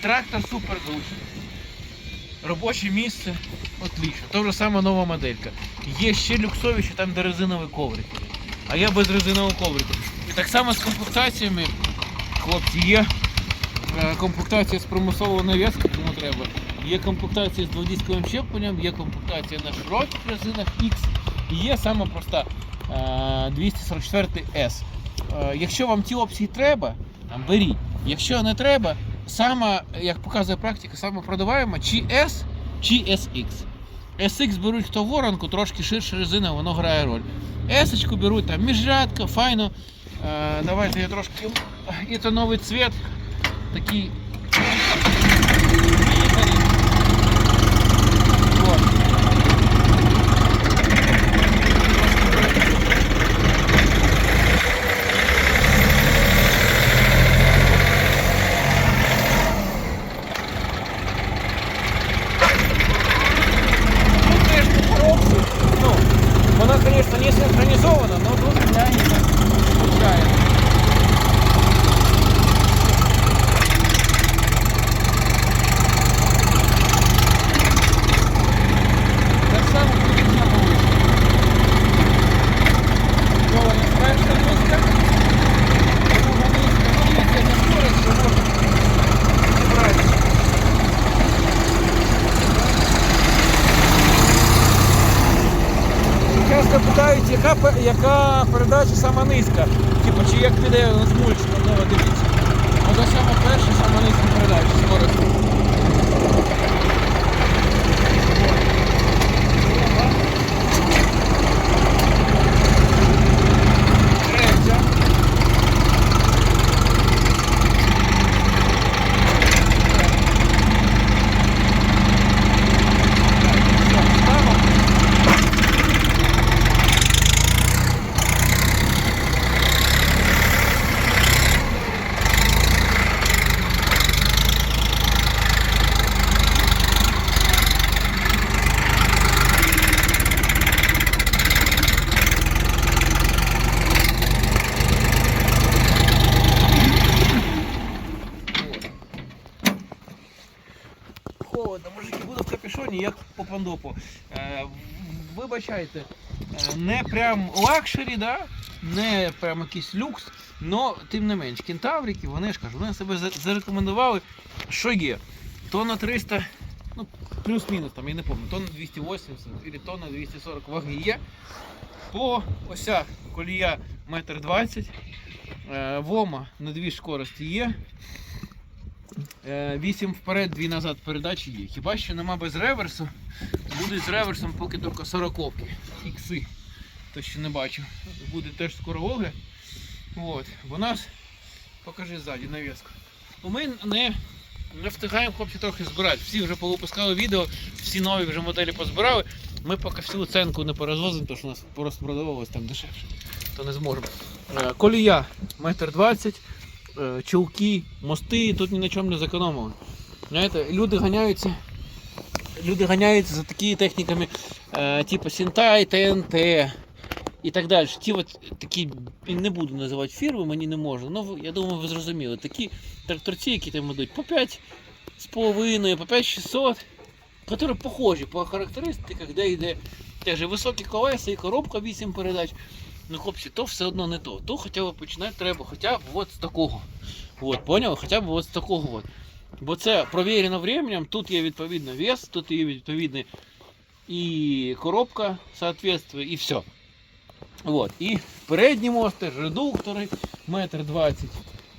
Трактор супер зручний. Робоче місце отлично. То же саме нова моделька. Є ще люксовіші, там де резиновий коврик. А я без резинового коврика. І так само з комплектаціями, хлопці, є е, комплектація з примусового нав'язки, кому треба. Є комплектація з дводісковим щепленням, є комплектація на широких резинах X, і є сама проста е, 244 S. Е, Якщо вам ці опції треба, там, беріть. Якщо не треба, сама, як показує практика, саме продаваємо чи S, чи SX. SX беруть хто воронку, трошки ширше резина, воно грає роль. S беруть там міжрядка, файно. Е, давайте я трошки. І це новий цвіт. Такий. Вот. Тут, конечно, коробку, ну, вона, конечно, не синхронизовано, но тут меня не Так само буде на вулиці. Кована перша низка, друга низка, ну, дивіться, на скорость, що можна брати. Часто питають, яка, яка передача сама низька. Типу, чи як піде з мульчиком, ну, дивіться. Оце саме перша, сама низька передача скорость. Капюшоні, як по пандопу. Е, вибачайте, е, не прям лакшері, да? не прям якийсь люкс, але тим не менш, кентаврики, вони ж кажуть, вони себе зарекомендували, що є. Тонна 300, ну, плюс-мінус, там, я не пам'ятаю, тонна 280 або тонна 240 ваги є. По осях колія 1,20 м, е, вома на дві скорості є. 8 вперед, 2 назад передачі є. Хіба що нема без реверсу. Будуть з реверсом поки тільки 40 ікси. То ще не бачу. Буде теж скоро огляд. От. Бо нас покажи ззаді нав'язку. Ми не, не встигаємо хлопці трохи збирати. Всі вже повипускали відео, всі нові вже моделі позбирали. Ми поки всю оценку не порозвозимо, тому що у нас просто там дешевше. То не зможемо. Е, Колія 1,20 м е, чулки, мости, тут ні на чому не зекономили. Знаєте, люди ганяються. Люди ганяються за такими техніками, е, типу Сінтай, ТНТ і так далі. Ті от такі, не буду називати фірми, мені не можна. Ну, я думаю, ви зрозуміли. Такі тракторці, які там йдуть по 5 з половиною, по 5600, які похожі по характеристиках, де йде теж високі колеса і коробка 8 передач. Ну, хлопці, то все одно не то. То хоча б починати треба хоча б от з такого. От, поняли? Хоча б от з такого. От. Бо це провірено временем, тут є відповідно вес, тут є відповідний і коробка соответствує, і все. От. І передні мости, редуктори, метр двадцять.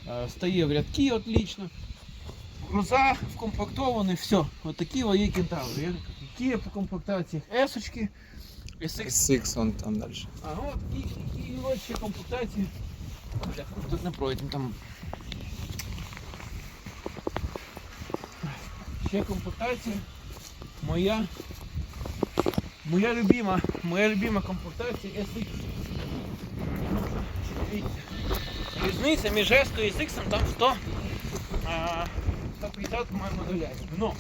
Е, Стає в рядки отлично. Груза вкомплектовані, все. От такі є кентаври. Які по комплектаціях S-очки, SX Six он там дальше. а от і, і, і от ще комплектації. Бля, тут не пройдемо там. Ще комплектація. Моя. Моя любима, моя любима комплектація SX. Дивіться. Різниця між S і SX там 100, а, 150 по-моєму долясів. Но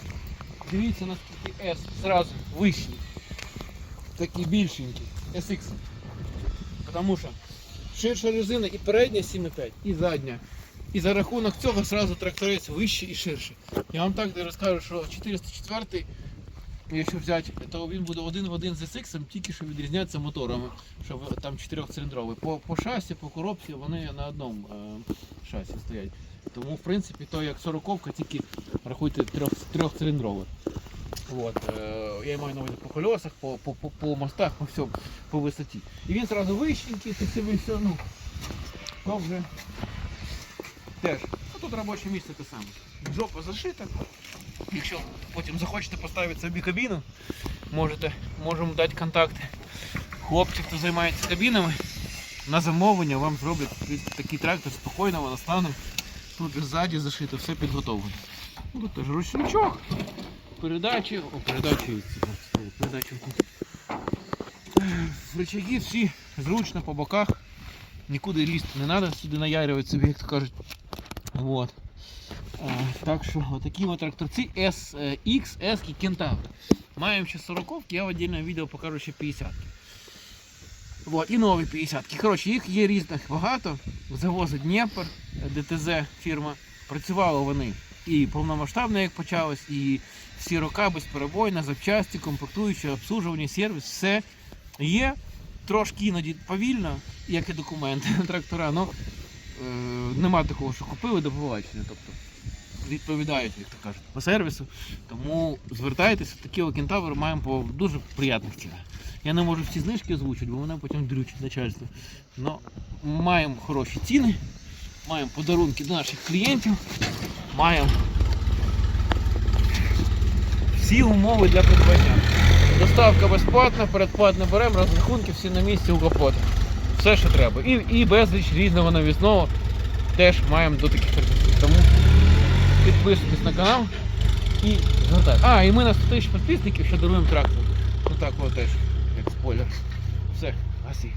дивіться наскільки S зразу вищий. Такий більшенький. SX. Потому що ширша резина і передня 7,5, і задня І за рахунок цього зразу тракторець вище і ширше. Я вам так розкажу, що 404 Якщо взяти, то він буде один в один з SX, тільки що відрізняється моторами, що там чотирьохциліндровий. По, по шасі, по коробці вони на одному е, шасі стоять. Тому, в принципі, то як 40 тільки рахуйте трьох, трьохциліндровий. От, е, я маю на увазі по колесах, по, по, по, по мостах, по всьому, по висоті. І він одразу вищенький, ти собі все, ну, то вже теж. А тут робоче місце те саме. Жопа зашита. Якщо потім захочете поставити собі кабіну, можете, можемо дати контакти хлопців, хто займається кабінами. На замовлення вам зроблять такий трактор, спокійно воно стане. Тут ззаді зашито, все підготовлено. Ну, Тут теж ручничок, передачі, о, передачі, передачі Рычаги всі зручно по боках. Нікуди лізти не треба, сюди наярювати собі, як то кажуть. Вот. Е, Так що отакі от тракторці SX, S Кентавр. Маємо ще 40 я в отдельному відео покажу ще 50 Вот, і нові 50 -ки. Коротше, їх є різних багато. Завозить Дніпр, ДТЗ фірма. Працювали вони і повномасштабно, як почалось, і всі роки безперебойно, запчасті, комплектуючі, обслужування, сервіс, все є. Трошки іноді повільно, як і документи на трактора, але е, нема такого, що купили до побачення. Тобто відповідають, як то кажуть, по сервісу. Тому звертайтеся, такі кентаври маємо по дуже приятних цінах. Я не можу всі знижки озвучити, бо мене потім дрючить начальство. Но маємо хороші ціни, маємо подарунки до наших клієнтів, маємо всі умови для придбання. Доставка безплатна, передплатно беремо, розрахунки всі на місці у капота. Все, що треба. І, і безліч різного навісного теж маємо до таких тракторів. Тому підписуйтесь на канал і звертайтесь. А, і ми на 100 тисяч підписників ще даруємо трактор. Ну так, от теж, як спойлер. Все, гасі.